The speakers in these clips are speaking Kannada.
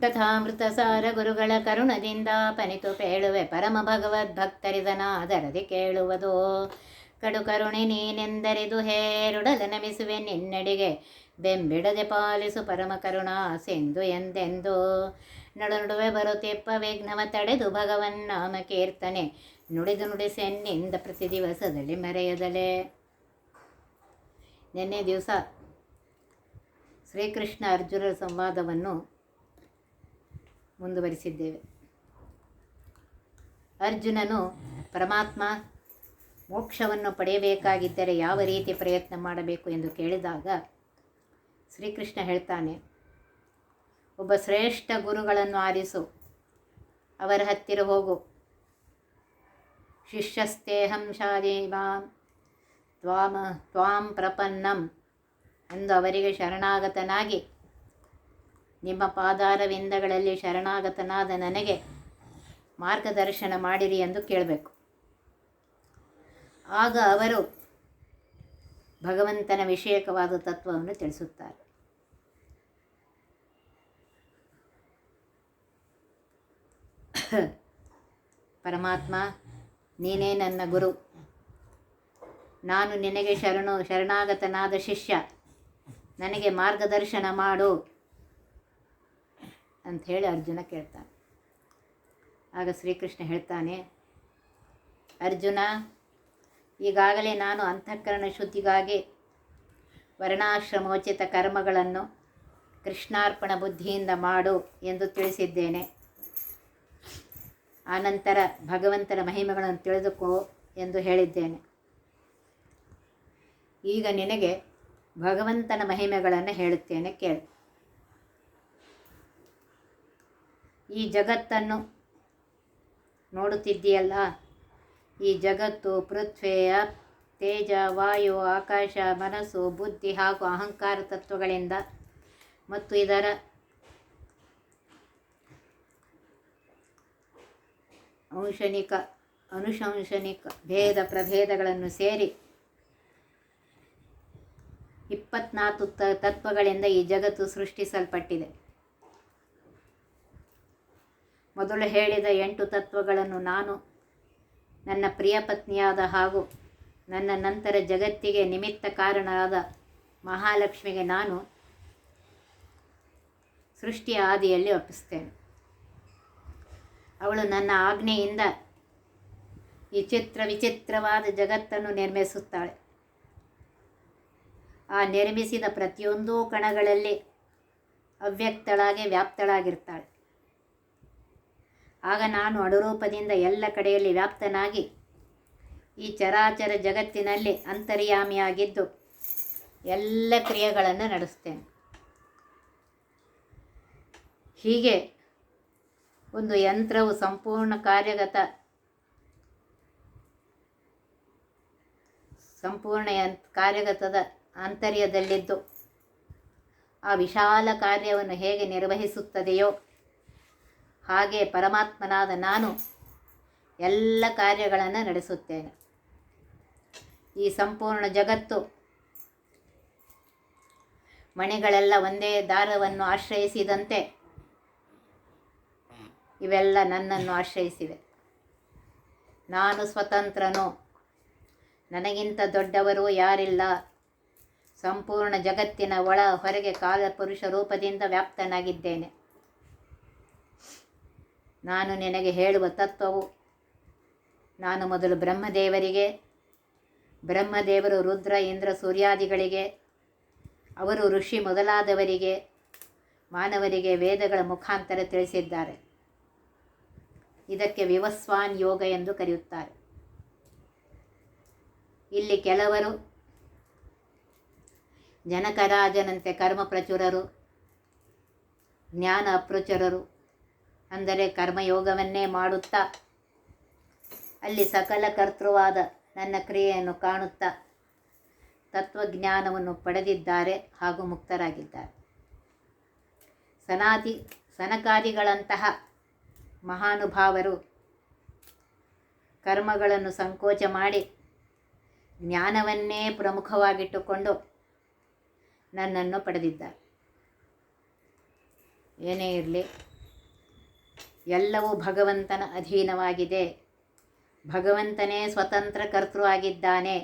ಕಥಾಮೃತಸಾರ ಗುರುಗಳ ಕರುಣದಿಂದ ಪನಿತು ಪೇಳುವೆ ಪರಮ ಭಗವದ್ ಭಕ್ತರಿದನ ಅದರದಿ ಕೇಳುವುದು. ಕಡು ಕರುಣೆ ನೀನೆಂದರಿದು ಹೇರುಡಲ ನಮಿಸುವೆ ನಿನ್ನಡಿಗೆ. ಬೆಂಬಿಡದೆ ಪಾಲಿಸು ಪರಮ ಕರುಣ ಸಿಂಧು ಎಂದೆಂದು. ನಡು ನಡುವೆ ಬರುತ್ತಿಪ್ಪ ವಿಘ್ನವ ತಡೆದು ಭಗವನ್ ನಾಮ ಕೀರ್ತನೆ. ನುಡಿದು ನುಡಿಸೆನ್ನಿಂದ ಪ್ರತಿ ದಿವಸದಲ್ಲಿ ಮರೆಯದಲೆ. ನಿನ್ನೆ ದಿವಸ ಶ್ರೀಕೃಷ್ಣ ಅರ್ಜುನರ ಸಂವಾದವನ್ನು ಮುಂದುವರಿಸಿದ್ದೇವೆ. ಅರ್ಜುನನು ಪರಮಾತ್ಮ ಮೋಕ್ಷವನ್ನು ಪಡೆಯಬೇಕಾಗಿದ್ದರೆ ಯಾವ ರೀತಿ ಪ್ರಯತ್ನ ಮಾಡಬೇಕು ಎಂದು ಕೇಳಿದಾಗ ಶ್ರೀಕೃಷ್ಣ ಹೇಳ್ತಾನೆ, ಒಬ್ಬ ಶ್ರೇಷ್ಠ ಗುರುಗಳನ್ನು ಆರಿಸು, ಅವರ ಹತ್ತಿರ ಹೋಗು. ಶಿಷ್ಯಸ್ತೇಹಂ ಶಾದೇವಾಂ ತ್ವಾಮ, ತ್ವಾಂ ಪ್ರಪನ್ನಂ ಎಂದು ಅವರಿಗೆ ಶರಣಾಗತನಾಗಿ ನಿಮ್ಮ ಪಾದಾರವಿಂದಗಳಲ್ಲಿ ಶರಣಾಗತನಾದ ನನಗೆ ಮಾರ್ಗದರ್ಶನ ಮಾಡಿರಿ ಎಂದು ಕೇಳಬೇಕು. ಆಗ ಅವರು ಭಗವಂತನ ವಿಷಯಕವಾದ ತತ್ವವನ್ನು ತಿಳಿಸುತ್ತಾರೆ. ಪರಮಾತ್ಮ, ನೀನೇ ನನ್ನ ಗುರು. ನಾನು ನಿನಗೆ ಶರಣು, ಶರಣಾಗತನಾದ ಶಿಷ್ಯ. ನನಗೆ ಮಾರ್ಗದರ್ಶನ ಮಾಡು. ಅಂಥೇಳಿ ಅರ್ಜುನ ಕೇಳ್ತಾನೆ. ಆಗ ಶ್ರೀಕೃಷ್ಣ ಹೇಳ್ತಾನೆ, ಅರ್ಜುನ, ಈಗಾಗಲೇ ನಾನು ಅಂತಃಕರಣ ಶುದ್ಧಿಗಾಗಿ ವರ್ಣಾಶ್ರಮೋಚಿತ ಕರ್ಮಗಳನ್ನು ಕೃಷ್ಣಾರ್ಪಣ ಬುದ್ಧಿಯಿಂದ ಮಾಡು ಎಂದು ತಿಳಿಸಿದ್ದೇನೆ. ಆನಂತರ ಭಗವಂತನ ಮಹಿಮೆಗಳನ್ನು ತಿಳಿದುಕೋ ಎಂದು ಹೇಳಿದ್ದೇನೆ. ಈಗ ನಿನಗೆ ಭಗವಂತನ ಮಹಿಮೆಗಳನ್ನು ಹೇಳುತ್ತೇನೆ ಕೇಳು. ಈ ಜಗತ್ತನ್ನು ನೋಡುತ್ತಿದ್ದೀಯಲ್ಲ? ಈ ಜಗತ್ತು ಪೃಥ್ವಿಯ ತೇಜ, ವಾಯು, ಆಕಾಶ, ಮನಸ್ಸು, ಬುದ್ಧಿ ಹಾಗೂ ಅಹಂಕಾರ ತತ್ವಗಳಿಂದ ಮತ್ತು ಇದರ ಅಂಶನಿಕ ಅನುಶಂಶನಿಕ ಭೇದ ಪ್ರಭೇದಗಳನ್ನು ಸೇರಿ ಇಪ್ಪತ್ನಾಲ್ಕು ತತ್ವಗಳಿಂದ ಈ ಜಗತ್ತು ಸೃಷ್ಟಿಸಲ್ಪಟ್ಟಿದೆ. ಮೊದಲು ಹೇಳಿದ ಎಂಟು ತತ್ವಗಳನ್ನು ನಾನು, ನನ್ನ ಪ್ರಿಯ ಪತ್ನಿಯಾದ ಹಾಗೂ ನನ್ನ ನಂತರ ಜಗತ್ತಿಗೆ ನಿಮಿತ್ತ ಕಾರಣರಾದ ಮಹಾಲಕ್ಷ್ಮಿಗೆ ನಾನು ಸೃಷ್ಟಿಯ ಆದಿಯಲ್ಲಿ ಒಪ್ಪಿಸ್ತೇನೆ. ಅವಳು ನನ್ನ ಆಜ್ಞೆಯಿಂದ ವಿಚಿತ್ರ ಚಿತ್ರ ವಿಚಿತ್ರವಾದ ಜಗತ್ತನ್ನು ನಿರ್ಮಿಸುತ್ತಾಳೆ. ಆ ನಿರ್ಮಿಸಿದ ಪ್ರತಿಯೊಂದೂ ಕಣಗಳಲ್ಲಿ ಅವ್ಯಕ್ತಳಾಗಿ ವ್ಯಾಪ್ತಳಾಗಿರ್ತಾಳೆ. ಆಗ ನಾನು ಅಡುರೂಪದಿಂದ ಎಲ್ಲ ಕಡೆಯಲ್ಲಿ ವ್ಯಾಪ್ತನಾಗಿ ಈ ಚರಾಚರ ಜಗತ್ತಿನಲ್ಲಿ ಅಂತರ್ಯಾಮಿಯಾಗಿದ್ದು ಎಲ್ಲ ಕ್ರಿಯೆಗಳನ್ನು ನಡೆಸ್ತೇನೆ. ಹೀಗೆ ಒಂದು ಯಂತ್ರವು ಸಂಪೂರ್ಣ ಕಾರ್ಯಗತ, ಸಂಪೂರ್ಣ ಕಾರ್ಯಗತದ ಆಂತರ್ಯದಲ್ಲಿದ್ದು ಆ ವಿಶಾಲ ಕಾರ್ಯವನ್ನು ಹೇಗೆ ನಿರ್ವಹಿಸುತ್ತದೆಯೋ ಹಾಗೆ ಪರಮಾತ್ಮನಾದ ನಾನು ಎಲ್ಲ ಕಾರ್ಯಗಳನ್ನು ನಡೆಸುತ್ತೇನೆ. ಈ ಸಂಪೂರ್ಣ ಜಗತ್ತು ಮಣಿಗಳೆಲ್ಲ ಒಂದೇ ದಾರವನ್ನು ಆಶ್ರಯಿಸಿದಂತೆ ಇವೆಲ್ಲ ನನ್ನನ್ನು ಆಶ್ರಯಿಸಿವೆ. ನಾನು ಸ್ವತಂತ್ರನು. ನನಗಿಂತ ದೊಡ್ಡವರು ಯಾರಿಲ್ಲ. ಸಂಪೂರ್ಣ ಜಗತ್ತಿನ ಒಳ ಹೊರಗೆ ಕಾಲಪುರುಷ ರೂಪದಿಂದ ವ್ಯಾಪ್ತನಾಗಿದ್ದೇನೆ. ನಾನು ನಿನಗೆ ಹೇಳುವ ತತ್ವವು, ನಾನು ಮೊದಲು ಬ್ರಹ್ಮದೇವರಿಗೆ, ಬ್ರಹ್ಮದೇವರು ರುದ್ರ, ಇಂದ್ರ, ಸೂರ್ಯಾದಿಗಳಿಗೆ, ಅವರು ಋಷಿ ಮೊದಲಾದವರಿಗೆ, ಮಾನವರಿಗೆ ವೇದಗಳ ಮುಖಾಂತರ ತಿಳಿಸಿದ್ದಾರೆ. ಇದಕ್ಕೆ ವಿವಸ್ವಾನ್ ಯೋಗ ಎಂದು ಕರೆಯುತ್ತಾರೆ. ಇಲ್ಲಿ ಕೆಲವರು ಜನಕರಾಜನಂತೆ ಕರ್ಮ ಪ್ರಚುರರು, ಜ್ಞಾನ ಅಪ್ರಚುರರು ಅಂದರೆ ಕರ್ಮಯೋಗವನ್ನೇ ಮಾಡುತ್ತಾ? ಅಲ್ಲಿ ಸಕಲ ಕರ್ತೃವಾದ ನನ್ನ ಕ್ರಿಯೆಯನ್ನು ಕಾಣುತ್ತಾ? ತತ್ವಜ್ಞಾನವನ್ನು ಪಡೆದಿದ್ದಾರೆ ಹಾಗೂ ಮುಕ್ತರಾಗಿದ್ದಾರೆ. ಸನಾತಿ ಸನಕಾದಿಗಳಂತಹ ಮಹಾನುಭಾವರು ಕರ್ಮಗಳನ್ನು ಸಂಕೋಚ ಮಾಡಿ ಜ್ಞಾನವನ್ನೇ ಪ್ರಮುಖವಾಗಿಟ್ಟುಕೊಂಡು ನನ್ನನ್ನು ಪಡೆದಿದ್ದಾರೆ. ಏನೇ ಇರಲಿ ಎಲ್ಲವೂ ಭಗವಂತನ ಅಧೀನವಾಗಿದೆ. ಭಗವಂತನೇ ಸ್ವತಂತ್ರ ಕರ್ತೃ ಆಗಿದ್ದಾನೆ.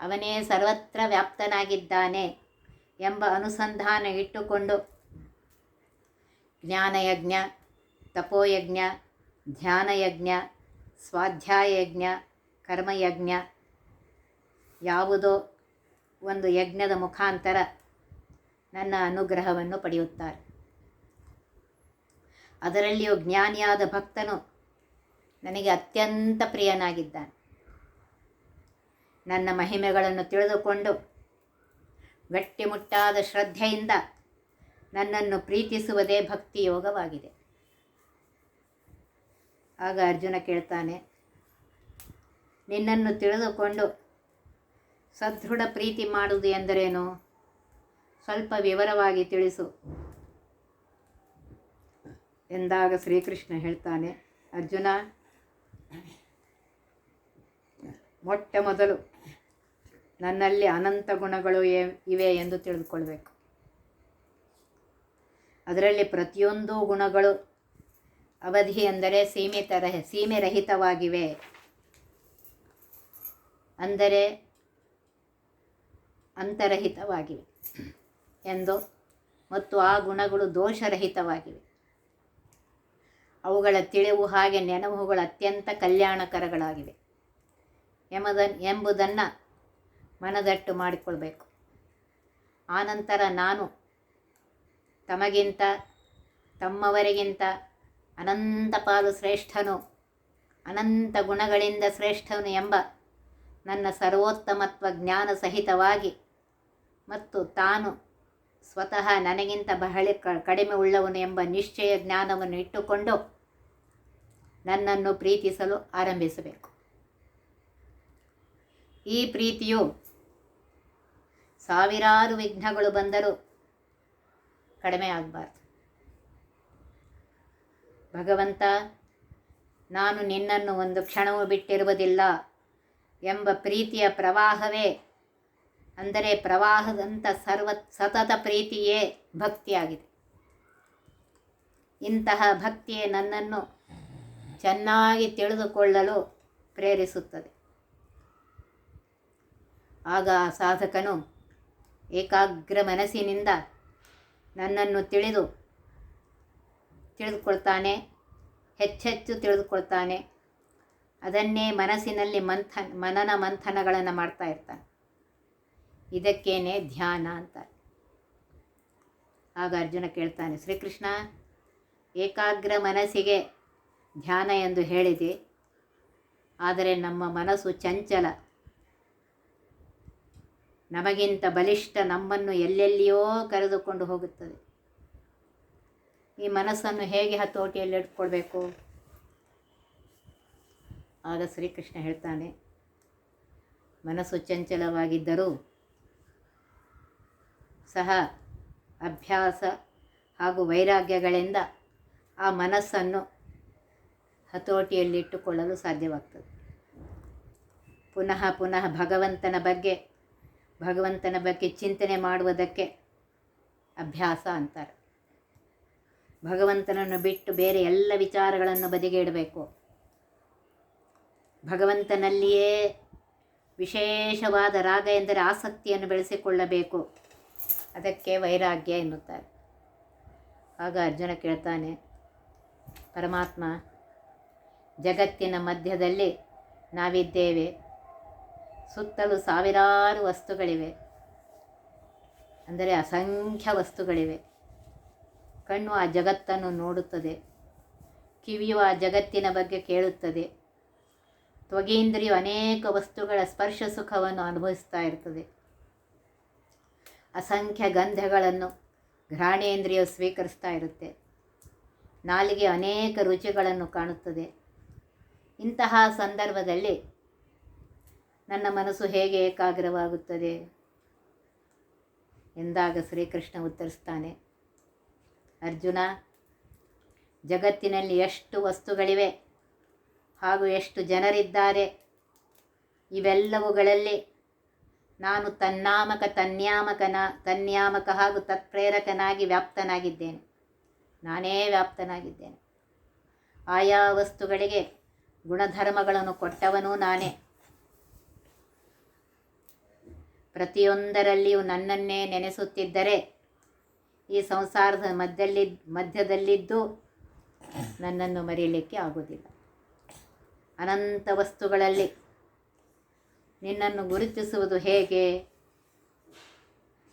ಅವನೇ ಸರ್ವತ್ರ ವ್ಯಾಪ್ತನಾಗಿದ್ದಾನೆ ಎಂಬ ಅನುಸಂಧಾನ ಇಟ್ಟುಕೊಂಡು ಜ್ಞಾನಯಜ್ಞ, ತಪೋಯಜ್ಞ, ಧ್ಯಾನಯಜ್ಞ ಸ್ವಾಧ್ಯಾಯಜ್ಞ ಕರ್ಮಯಜ್ಞ ಯಾವುದೋ ಒಂದು ಯಜ್ಞದ ಮುಖಾಂತರ ನನ್ನ ಅನುಗ್ರಹವನ್ನು ಪಡೆಯುತ್ತಾರೆ. ಅದರಲ್ಲಿಯೂ ಜ್ಞಾನಿಯಾದ ಭಕ್ತನು ನನಗೆ ಅತ್ಯಂತ ಪ್ರಿಯನಾಗಿದ್ದಾನೆ. ನನ್ನ ಮಹಿಮೆಗಳನ್ನು ತಿಳಿದುಕೊಂಡು ಗಟ್ಟಿಮುಟ್ಟಾದ ಶ್ರದ್ಧೆಯಿಂದ ನನ್ನನ್ನು ಪ್ರೀತಿಸುವುದೇ ಭಕ್ತಿ ಯೋಗವಾಗಿದೆ. ಆಗ ಅರ್ಜುನ ಕೇಳ್ತಾನೆ, ನಿನ್ನನ್ನು ತಿಳಿದುಕೊಂಡು ಸದೃಢ ಪ್ರೀತಿ ಮಾಡುವುದು ಎಂದರೇನು? ಸ್ವಲ್ಪ ವಿವರವಾಗಿ ತಿಳಿಸು. ಎಂದಾಗ ಶ್ರೀಕೃಷ್ಣ ಹೇಳ್ತಾನೆ, ಅರ್ಜುನ, ಮೊಟ್ಟ ಮೊದಲು ನನ್ನಲ್ಲಿ ಅನಂತ ಗುಣಗಳು ಇವೆ ಎಂದು ತಿಳಿದುಕೊಳ್ಬೇಕು. ಅದರಲ್ಲಿ ಪ್ರತಿಯೊಂದು ಗುಣಗಳು ಅವಧಿ ಎಂದರೆ ಸೀಮಿತ ರಹ ಸೀಮೆ ರಹಿತವಾಗಿವೆ ಅಂದರೆ ಅಂತರಹಿತವಾಗಿವೆ. ಎಂದು, ಮತ್ತು ಆ ಗುಣಗಳು ದೋಷರಹಿತವಾಗಿವೆ. ಅವುಗಳ ತಿಳಿವು ಹಾಗೆ ನೆನವುಗಳು ಅತ್ಯಂತ ಕಲ್ಯಾಣಕರಗಳಾಗಿವೆ. ಎಂಬುದ ಎಂಬುದನ್ನು ಮನದಟ್ಟು ಮಾಡಿಕೊಳ್ಬೇಕು. ಆನಂತರ ನಾನು ತಮಗಿಂತ, ತಮ್ಮವರಿಗಿಂತ ಅನಂತ ಪಾಲು ಶ್ರೇಷ್ಠನು, ಅನಂತ ಗುಣಗಳಿಂದ ಶ್ರೇಷ್ಠನು ಎಂಬ ನನ್ನ ಸರ್ವೋತ್ತಮತ್ವ ಜ್ಞಾನ ಸಹಿತವಾಗಿ ಮತ್ತು ತಾನು ಸ್ವತಃ ನನಗಿಂತ ಬಹಳ ಕಡಿಮೆ ಉಳ್ಳವನು ಎಂಬ ನಿಶ್ಚಯ ಜ್ಞಾನವನ್ನು ಇಟ್ಟುಕೊಂಡು ನನ್ನನ್ನು ಪ್ರೀತಿಸಲು ಆರಂಭಿಸಬೇಕು. ಈ ಪ್ರೀತಿಯು ಸಾವಿರಾರು ವಿಘ್ನಗಳು ಬಂದರೂ ಕಡಿಮೆ ಆಗಬಾರ್ದು. ಭಗವಂತ, ನಾನು ನಿನ್ನನ್ನು ಒಂದು ಕ್ಷಣವೂ ಬಿಟ್ಟಿರುವುದಿಲ್ಲ ಎಂಬ ಪ್ರೀತಿಯ ಪ್ರವಾಹವೇ, ಅಂದರೆ ಪ್ರವಾಹದಂಥ ಸರ್ವ ಸತತ ಪ್ರೀತಿಯೇ ಭಕ್ತಿಯಾಗಿದೆ. ಇಂತಹ ಭಕ್ತಿಯೇ ನನ್ನನ್ನು ಚೆನ್ನಾಗಿ ತಿಳಿದುಕೊಳ್ಳಲು ಪ್ರೇರಿಸುತ್ತದೆ. ಆಗ ಸಾಧಕನು ಏಕಾಗ್ರ ಮನಸ್ಸಿನಿಂದ ನನ್ನನ್ನು ತಿಳಿದು ತಿಳಿದುಕೊಳ್ತಾನೆ, ಹೆಚ್ಚೆಚ್ಚು ತಿಳಿದುಕೊಳ್ತಾನೆ. ಅದನ್ನೇ ಮನಸ್ಸಿನಲ್ಲಿ ಮಂಥನ್, ಮನನ ಮಂಥನಗಳನ್ನು ಮಾಡ್ತಾ ಇರ್ತಾನೆ. ಇದಕ್ಕೇನೆ ಧ್ಯಾನ ಅಂತ ಆಗ ಅರ್ಜುನ ಕೇಳ್ತಾನೆ, ಶ್ರೀಕೃಷ್ಣ, ಏಕಾಗ್ರ ಮನಸ್ಸಿಗೆ ಧ್ಯಾನ ಎಂದು ಹೇಳಿದೆ. ಆದರೆ ನಮ್ಮ ಮನಸ್ಸು ಚಂಚಲ. ನಮಗಿಂತ ಬಲಿಷ್ಠ ನಮ್ಮನ್ನು ಎಲ್ಲೆಲ್ಲಿಯೋ ಕರೆದುಕೊಂಡು ಹೋಗುತ್ತದೆ. ಈ ಮನಸ್ಸನ್ನು ಹೇಗೆ ಹತೋಟಿಯಲ್ಲಿ ಇಟ್ಕೊಳ್ಬೇಕು? ಆಗ ಶ್ರೀಕೃಷ್ಣ ಹೇಳ್ತಾನೆ, ಮನಸ್ಸು ಚಂಚಲವಾಗಿದ್ದರೂ ಸಹ ಅಭ್ಯಾಸ ಹಾಗೂ ವೈರಾಗ್ಯಗಳಿಂದ ಆ ಮನಸ್ಸನ್ನು ಹತೋಟಿಯಲ್ಲಿಟ್ಟುಕೊಳ್ಳಲು ಸಾಧ್ಯವಾಗ್ತದೆ. ಪುನಃ ಪುನಃ ಭಗವಂತನ ಬಗ್ಗೆ ಭಗವಂತನ ಬಗ್ಗೆ ಚಿಂತನೆ ಮಾಡುವುದಕ್ಕೆ ಅಭ್ಯಾಸ ಅಂತಾರೆ. ಭಗವಂತನನ್ನು ಬಿಟ್ಟು ಬೇರೆ ಎಲ್ಲ ವಿಚಾರಗಳನ್ನು ಬದಿಗೆ ಇಡಬೇಕು. ಭಗವಂತನಲ್ಲಿಯೇ ವಿಶೇಷವಾದ ರಾಗ ಎಂದರೆ ಆಸಕ್ತಿಯನ್ನು ಬೆಳೆಸಿಕೊಳ್ಳಬೇಕು. ಅದಕ್ಕೆ ವೈರಾಗ್ಯ ಎನ್ನುತ್ತಾರೆ. ಆಗ ಅರ್ಜುನ ಕೇಳ್ತಾನೆ, ಪರಮಾತ್ಮ ಜಗತ್ತಿನ ಮಧ್ಯದಲ್ಲಿ ನಾವಿದ್ದೇವೆ. ಸುತ್ತಲೂ ಸಾವಿರಾರು ವಸ್ತುಗಳಿವೆ. ಅಂದರೆ ಅಸಂಖ್ಯ ವಸ್ತುಗಳಿವೆ. ಕಣ್ಣು ಆ ಜಗತ್ತನ್ನು ನೋಡುತ್ತದೆ. ಕಿವಿಯು ಆ ಜಗತ್ತಿನ ಬಗ್ಗೆ ಕೇಳುತ್ತದೆ. ತ್ವಗೇಂದ್ರಿಯು ಅನೇಕ ವಸ್ತುಗಳ ಸ್ಪರ್ಶ ಸುಖವನ್ನು ಅನುಭವಿಸ್ತಾ ಇರ್ತದೆ. ಅಸಂಖ್ಯ ಗಂಧಗಳನ್ನು ಘ್ರಾಣೇಂದ್ರಿಯು ಸ್ವೀಕರಿಸ್ತಾ ಇರುತ್ತೆ. ನಾಲಿಗೆ ಅನೇಕ ರುಚಿಗಳನ್ನು ಕಾಣುತ್ತದೆ. ಇಂತಹ ಸಂದರ್ಭದಲ್ಲಿ ನನ್ನ ಮನಸ್ಸು ಹೇಗೆ ಏಕಾಗ್ರವಾಗುತ್ತದೆ ಎಂದಾಗ ಶ್ರೀಕೃಷ್ಣ ಉತ್ತರಿಸ್ತಾನೆ, ಅರ್ಜುನ, ಜಗತ್ತಿನಲ್ಲಿ ಎಷ್ಟು ವಸ್ತುಗಳಿವೆ ಹಾಗೂ ಎಷ್ಟು ಜನರಿದ್ದಾರೆ, ಇವೆಲ್ಲವುಗಳಲ್ಲಿ ನಾನು ತನ್ನಾಮಕ, ತನ್ಯಾಮಕನ, ತನ್ಯಾಮಕ ಹಾಗೂ ತತ್ಪ್ರೇರಕನಾಗಿ ವ್ಯಾಪ್ತನಾಗಿದ್ದೇನೆ. ನಾನೇ ವ್ಯಾಪ್ತನಾಗಿದ್ದೇನೆ. ಆಯಾ ವಸ್ತುಗಳಿಗೆ ಗುಣಧರ್ಮಗಳನ್ನು ಕೊಟ್ಟವನು ನಾನೇ. ಪ್ರತಿಯೊಂದರಲ್ಲಿಯೂ ನನ್ನನ್ನೇ ನೆನೆಸುತ್ತಿದ್ದರೆ ಈ ಸಂಸಾರದ ಮಧ್ಯದಲ್ಲಿ ಮಧ್ಯದಲ್ಲಿದ್ದು ನನ್ನನ್ನು ಮರೆಯಲಿಕ್ಕೆ ಆಗೋದಿಲ್ಲ ಅನಂತ ವಸ್ತುಗಳಲ್ಲಿ ನಿನ್ನನ್ನು ಗುರುತಿಸುವುದು ಹೇಗೆ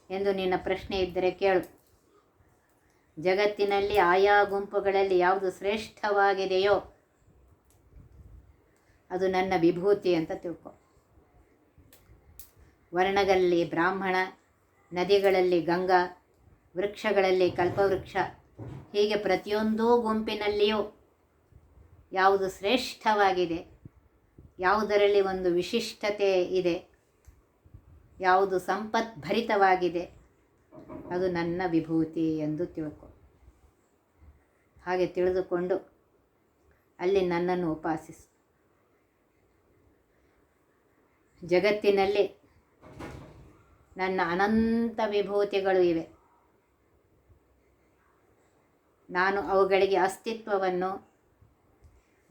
ಎಂದು ನಿನ್ನ ಪ್ರಶ್ನೆ ಇದ್ದರೆ ಕೇಳು. ಜಗತ್ತಿನಲ್ಲಿ ಆಯಾ ಗುಂಪುಗಳಲ್ಲಿ ಯಾವುದು ಶ್ರೇಷ್ಠವಾಗಿದೆಯೋ ಅದು ನನ್ನ ವಿಭೂತಿ ಅಂತ ತಿಳ್ಕೊ. ವರ್ಣಗಳಲ್ಲಿ ಬ್ರಾಹ್ಮಣ, ನದಿಗಳಲ್ಲಿ ಗಂಗಾ, ವೃಕ್ಷಗಳಲ್ಲಿ ಕಲ್ಪವೃಕ್ಷ, ಹೀಗೆ ಪ್ರತಿಯೊಂದು ಗುಂಪಿನಲ್ಲಿಯೂ ಯಾವುದು ಶ್ರೇಷ್ಠವಾಗಿದೆ, ಯಾವುದರಲ್ಲಿ ಒಂದು ವಿಶಿಷ್ಟತೆ ಇದೆ, ಯಾವುದು ಸಂಪತ್ಭರಿತವಾಗಿದೆ, ಅದು ನನ್ನ ವಿಭೂತಿ ಎಂದು ತಿಳ್ಕೊ. ಹಾಗೆ ತಿಳಿದುಕೊಂಡು ಅಲ್ಲಿ ನನ್ನನ್ನು ಉಪಾಸಿಸು. ಜಗತ್ತಿನಲ್ಲಿ ನನ್ನ ಅನಂತ ವಿಭೂತಿಗಳು ಇವೆ. ನಾನು ಅವುಗಳಿಗೆ ಅಸ್ತಿತ್ವವನ್ನು,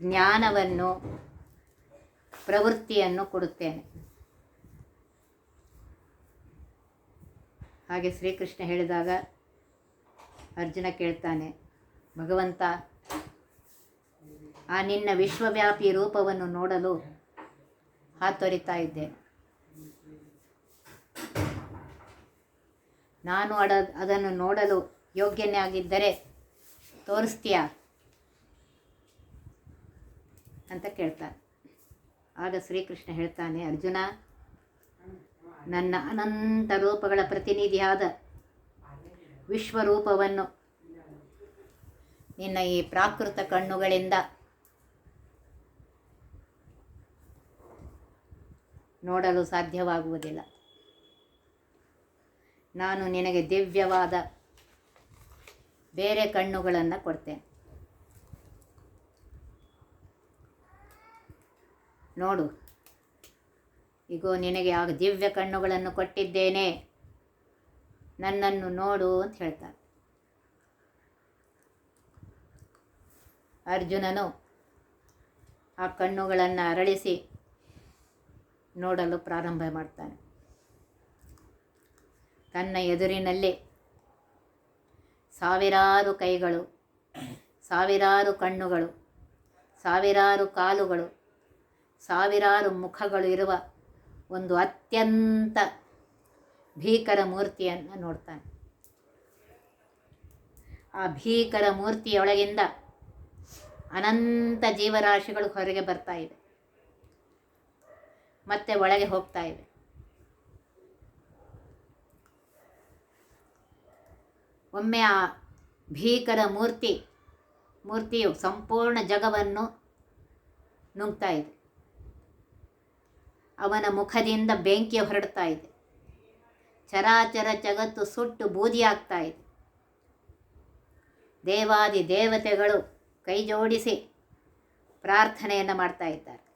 ಜ್ಞಾನವನ್ನು, ಪ್ರವೃತ್ತಿಯನ್ನು ಕೊಡುತ್ತೇನೆ. ಹಾಗೆ ಶ್ರೀಕೃಷ್ಣ ಹೇಳಿದಾಗ ಅರ್ಜುನ ಕೇಳ್ತಾನೆ, ಭಗವಂತ, ಆ ನಿನ್ನ ವಿಶ್ವವ್ಯಾಪಿ ರೂಪವನ್ನು ನೋಡಲು ಹಾತೊರಿತಾ ಇದ್ದೆ. ನಾನು ಅಡ, ಅದನ್ನು ನೋಡಲು ಯೋಗ್ಯನೇ ಆಗಿದ್ದರೆ ತೋರಿಸ್ತೀಯ? ಅಂತ ಕೇಳ್ತಾನೆ. ಆಗ ಶ್ರೀಕೃಷ್ಣ ಹೇಳ್ತಾನೆ, ಅರ್ಜುನ, ನನ್ನ ಅನಂತ ರೂಪಗಳ ಪ್ರತಿನಿಧಿಯಾದ ವಿಶ್ವರೂಪವನ್ನು ನಿನ್ನ ಈ ಪ್ರಾಕೃತ ಕಣ್ಣುಗಳಿಂದ ನೋಡಲು ಸಾಧ್ಯವಾಗುವುದಿಲ್ಲ. ನಾನು ನಿನಗೆ ದಿವ್ಯವಾದ ಬೇರೆ ಕಣ್ಣುಗಳನ್ನು ಕೊಡ್ತೇನೆ. ನೋಡು ಈಗ ನಿನಗೆ ಆ ದಿವ್ಯ ಕಣ್ಣುಗಳನ್ನು ಕೊಟ್ಟಿದ್ದೇನೆ. ನನ್ನನ್ನು ನೋಡು ಅಂತ ಹೇಳ್ತಾರೆ ಅರ್ಜುನನು ಆ ಕಣ್ಣುಗಳನ್ನು ಅರಳಿಸಿ ನೋಡಲು ಪ್ರಾರಂಭ ಮಾಡ್ತಾನೆ. ತನ್ನ ಎದುರಿನಲ್ಲೇ ಸಾವಿರಾರು ಕೈಗಳು, ಸಾವಿರಾರು ಕಣ್ಣುಗಳು, ಸಾವಿರಾರು ಕಾಲುಗಳು, ಸಾವಿರಾರು ಮುಖಗಳು ಇರುವ ಒಂದು ಅತ್ಯಂತ ಭೀಕರ ಮೂರ್ತಿಯನ್ನು ನೋಡ್ತಾನೆ. ಆ ಭೀಕರ ಮೂರ್ತಿಯೊಳಗಿಂದ ಅನಂತ ಜೀವರಾಶಿಗಳು ಹೊರಗೆ ಬರ್ತಾ ಇವೆ ಮತ್ತೆ ಒಳಗೆ ಹೋಗ್ತಾ ಇವೆ. ಒಮ್ಮೆ ಆ ಭೀಕರ ಮೂರ್ತಿ, ಮೂರ್ತಿಯು ಸಂಪೂರ್ಣ ಜಗವನ್ನು ನುಂಗ್ತಾ ಇದೆ. ಅವನ ಮುಖದಿಂದ ಬೆಂಕಿ ಹೊರಡ್ತಾ ಇದೆ. ಚರಾಚರ ಜಗತ್ತು ಸುಟ್ಟು ಬೂದಿಯಾಗ್ತಾ ಇದೆ. ದೇವಾದಿ ದೇವತೆಗಳು ಕೈ ಜೋಡಿಸಿ ಪ್ರಾರ್ಥನೆಯನ್ನು ಮಾಡ್ತಾ ಇದ್ದಾರೆ.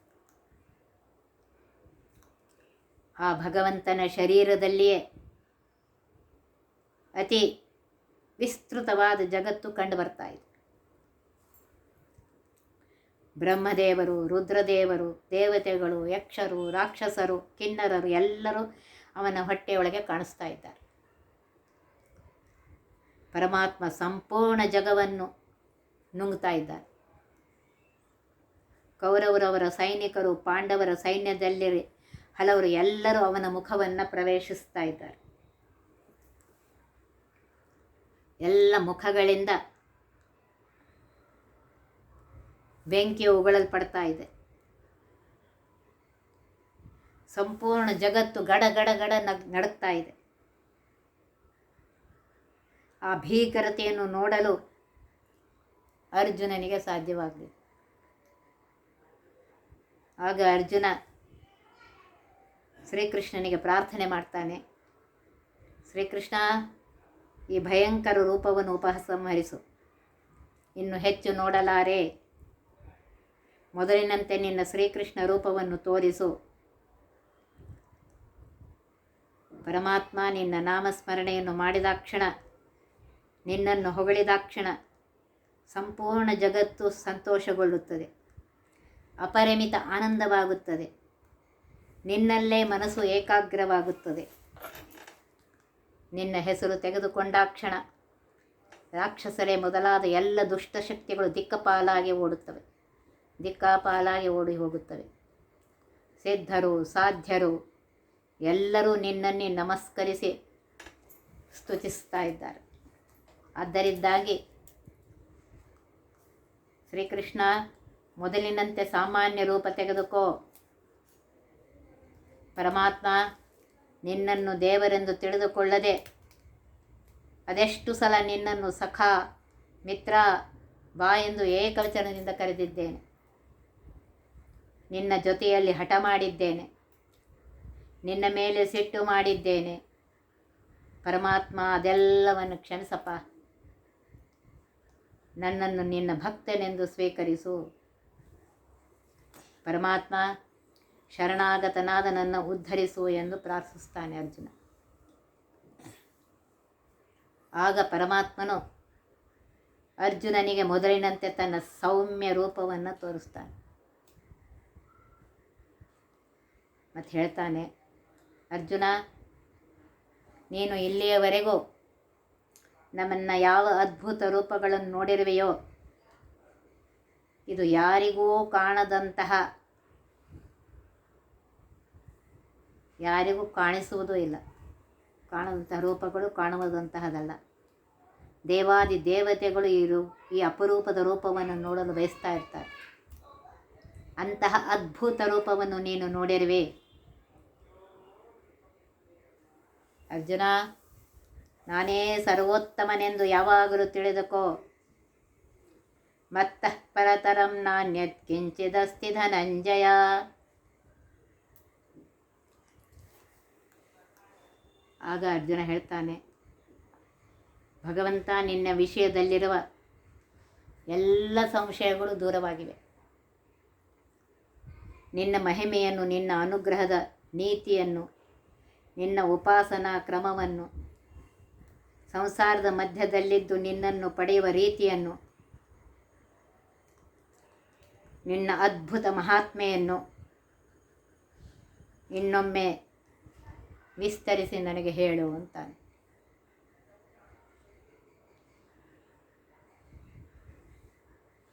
ಆ ಭಗವಂತನ ಶರೀರದಲ್ಲಿಯೇ ಅತಿ ವಿಸ್ತೃತವಾದ ಜಗತ್ತು ಕಂಡು ಬರ್ತಾ ಇದೆ. ಬ್ರಹ್ಮದೇವರು, ರುದ್ರದೇವರು, ದೇವತೆಗಳು, ಯಕ್ಷರು, ರಾಕ್ಷಸರು, ಕಿನ್ನರರು ಎಲ್ಲರೂ ಅವನ ಹೊಟ್ಟೆಯೊಳಗೆ ಕಾಣಿಸ್ತಾ ಇದ್ದಾರೆ. ಪರಮಾತ್ಮ ಸಂಪೂರ್ಣ ಜಗವನ್ನು ನುಂಗ್ತಾ ಇದ್ದಾರೆ. ಕೌರವರವರ ಸೈನಿಕರು ಪಾಂಡವರ ಸೈನ್ಯದಲ್ಲಿ ಹಲವರು ಎಲ್ಲರೂ ಅವನ ಮುಖವನ್ನು ಪ್ರವೇಶಿಸ್ತಾ ಇದ್ದಾರೆ. ಎಲ್ಲ ಮುಖಗಳಿಂದ ಬೆಂಕಿ ಉಗಳಲ್ಪಡ್ತಾ ಇದೆ. ಸಂಪೂರ್ಣ ಜಗತ್ತು ಗಡ ಗಡ ಗಡ ನಗ್ ಇದೆ. ಆ ಭೀಕರತೆಯನ್ನು ನೋಡಲು ಅರ್ಜುನನಿಗೆ ಸಾಧ್ಯವಾಗಲಿಲ್ಲ. ಆಗ ಅರ್ಜುನ ಶ್ರೀಕೃಷ್ಣನಿಗೆ ಪ್ರಾರ್ಥನೆ ಮಾಡ್ತಾನೆ. ಶ್ರೀಕೃಷ್ಣ, ಈ ಭಯಂಕರ ರೂಪವನ್ನು ಉಪಸಂಹರಿಸು ಇನ್ನು ಹೆಚ್ಚು ನೋಡಲಾರೆ. ಮೊದಲಿನಂತೆ ನಿನ್ನ ಶ್ರೀಕೃಷ್ಣ ರೂಪವನ್ನು ತೋರಿಸು. ಪರಮಾತ್ಮ ನಿನ್ನ ನಾಮಸ್ಮರಣೆಯನ್ನು ಮಾಡಿದಾಕ್ಷಣ ನಿನ್ನನ್ನು ಹೊಗಳಿದಾಕ್ಷಣ ಸಂಪೂರ್ಣ ಜಗತ್ತು ಸಂತೋಷಗೊಳ್ಳುತ್ತದೆ. ಅಪರಿಮಿತ ಆನಂದವಾಗುತ್ತದೆ. ನಿನ್ನಲ್ಲೇ ಮನಸ್ಸು ಏಕಾಗ್ರವಾಗುತ್ತದೆ. ನಿನ್ನ ಹೆಸರು ತೆಗೆದುಕೊಂಡಾಕ್ಷಣ ರಾಕ್ಷಸರೇ ಮೊದಲಾದ ಎಲ್ಲ ದುಷ್ಟಶಕ್ತಿಗಳು ದಿಕ್ಕಪಾಲಾಗಿ ಓಡುತ್ತವೆ. ದಿಕ್ಕಾಪಾಲಾಗಿ ಓಡಿ ಹೋಗುತ್ತವೆ. ಸಿದ್ಧರು, ಸಾಧ್ಯರು ಎಲ್ಲರೂ ನಿನ್ನನ್ನೇ ನಮಸ್ಕರಿಸಿ ಸ್ತುತಿಸ್ತಾ ಇದ್ದಾರೆ. ಆದ್ದರಿಂದಾಗಿ ಶ್ರೀಕೃಷ್ಣ, ಮೊದಲಿನಂತೆ ಸಾಮಾನ್ಯ ರೂಪ ತೆಗೆದುಕೋ. ಪರಮಾತ್ಮ ನಿನ್ನನ್ನು ದೇವರೆಂದು ತಿಳಿದುಕೊಳ್ಳದೆ ಅದೆಷ್ಟು ಸಲ ನಿನ್ನನ್ನು ಸಖ, ಮಿತ್ರ, ಬಾ ಎಂದು ಏಕವಚನದಿಂದ ಕರೆದಿದ್ದೇನೆ. ನಿನ್ನ ಜೊತೆಯಲ್ಲಿ ಹಠ ಮಾಡಿದ್ದೇನೆ. ನಿನ್ನ ಮೇಲೆ ಸಿಟ್ಟು ಮಾಡಿದ್ದೇನೆ. ಪರಮಾತ್ಮ, ಅದೆಲ್ಲವನ್ನು ಕ್ಷಮಿಸಪ್ಪ. ನನ್ನನ್ನು ನಿನ್ನ ಭಕ್ತನೆಂದು ಸ್ವೀಕರಿಸು. ಪರಮಾತ್ಮ ಶರಣಾಗತನಾದ ನನ್ನ ಉದ್ಧರಿಸು ಎಂದು ಪ್ರಾರ್ಥಿಸ್ತಾನೆ ಅರ್ಜುನ. ಆಗ ಪರಮಾತ್ಮನು ಅರ್ಜುನನಿಗೆ ಮೊದಲಿನಂತೆ ತನ್ನ ಸೌಮ್ಯ ರೂಪವನ್ನು ತೋರಿಸ್ತಾನೆ. ಮತ್ತು ಹೇಳ್ತಾನೆ, ಅರ್ಜುನ, ನೀನು ಇಲ್ಲಿಯವರೆಗೂ ನಮ್ಮನ್ನು ಯಾವ ಅದ್ಭುತ ರೂಪಗಳನ್ನು ನೋಡಿರುವೆಯೋ, ಇದು ಯಾರಿಗೂ ಕಾಣದಂತಹ ಯಾರಿಗೂ ಕಾಣಿಸುವುದೂ ಇಲ್ಲ. ಕಾಣದಂತಹ ರೂಪಗಳು ಕಾಣುವುದಂತಹದಲ್ಲ ದೇವಾದಿ ದೇವತೆಗಳು ಈ ರೂ ಈ ಅಪರೂಪದ ರೂಪವನ್ನು ನೋಡಲು ಬಯಸ್ತಾ ಇರ್ತಾರೆ. ಅಂತಹ ಅದ್ಭುತ ರೂಪವನ್ನು ನೀನು ನೋಡಿರುವೆ. ಅರ್ಜುನ, ನಾನೇ ಸರ್ವೋತ್ತಮನೆಂದು ಯಾವಾಗಲೂ ತಿಳಿದುಕೋ. ಮತ್ತಃ ಪರತರಂ ನಾಣ್ಯತ್ ಕಿಂಚಿದಸ್ತಿ ಧನಂಜಯ. ಆಗ ಅರ್ಜುನ ಹೇಳ್ತಾನೆ, ಭಗವಂತ ನಿನ್ನ ವಿಷಯದಲ್ಲಿರುವ ಎಲ್ಲ ಸಂಶಯಗಳು ದೂರವಾಗಿವೆ. ನಿನ್ನ ಮಹಿಮೆಯನ್ನು, ನಿನ್ನ ಅನುಗ್ರಹದ ನೀತಿಯನ್ನು, ನಿನ್ನ ಉಪಾಸನಾ ಕ್ರಮವನ್ನು, ಸಂಸಾರದ ಮಧ್ಯದಲ್ಲಿದ್ದು ನಿನ್ನನ್ನು ಪಡೆಯುವ ರೀತಿಯನ್ನು, ನಿನ್ನ ಅದ್ಭುತ ಮಹಾತ್ಮೆಯನ್ನು ಇನ್ನೊಮ್ಮೆ ವಿಸ್ತರಿಸಿ ನನಗೆ ಹೇಳು ಅಂತಾನೆ.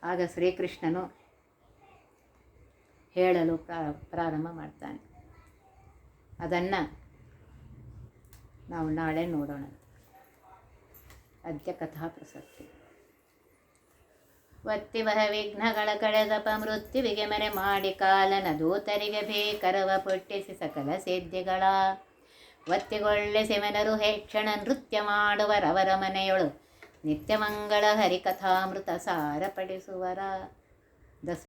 ಆಗ ಶ್ರೀಕೃಷ್ಣನು ಹೇಳಲು ಪ್ರಾ- ಪ್ರಾರಂಭ ಮಾಡ್ತಾನೆ. ಅದನ್ನು ನಾವು ನಾಳೆ ನೋಡೋಣ. ಅದ್ಯ ಕಥಾ ಪ್ರಸಕ್ತಿ. ವತ್ತಿವಹ ವಿಘ್ನಗಳ ಕಳೆದಪ ಮೃತ್ಯುವಿಗೆ ಮರೆ ಮಾಡಿ ಕಾಲನ ದೂತರಿಗೆ ಭೀಕರವ ಪೊಟ್ಟಿಸಿ ಸಕಲ ಸಿದ್ಧಿಗಳ ಒತ್ತಿಗೊಳ್ಳೆ ಸಿಮನರು ಹೇಕ್ಷಣ ನೃತ್ಯ ಮಾಡುವರವರ ಮನೆಯೊಳು. ನಿತ್ಯಮಂಗಳ ಹರಿಕಥಾಮೃತ ಸಾರ ಪಡಿಸುವರ ದಸ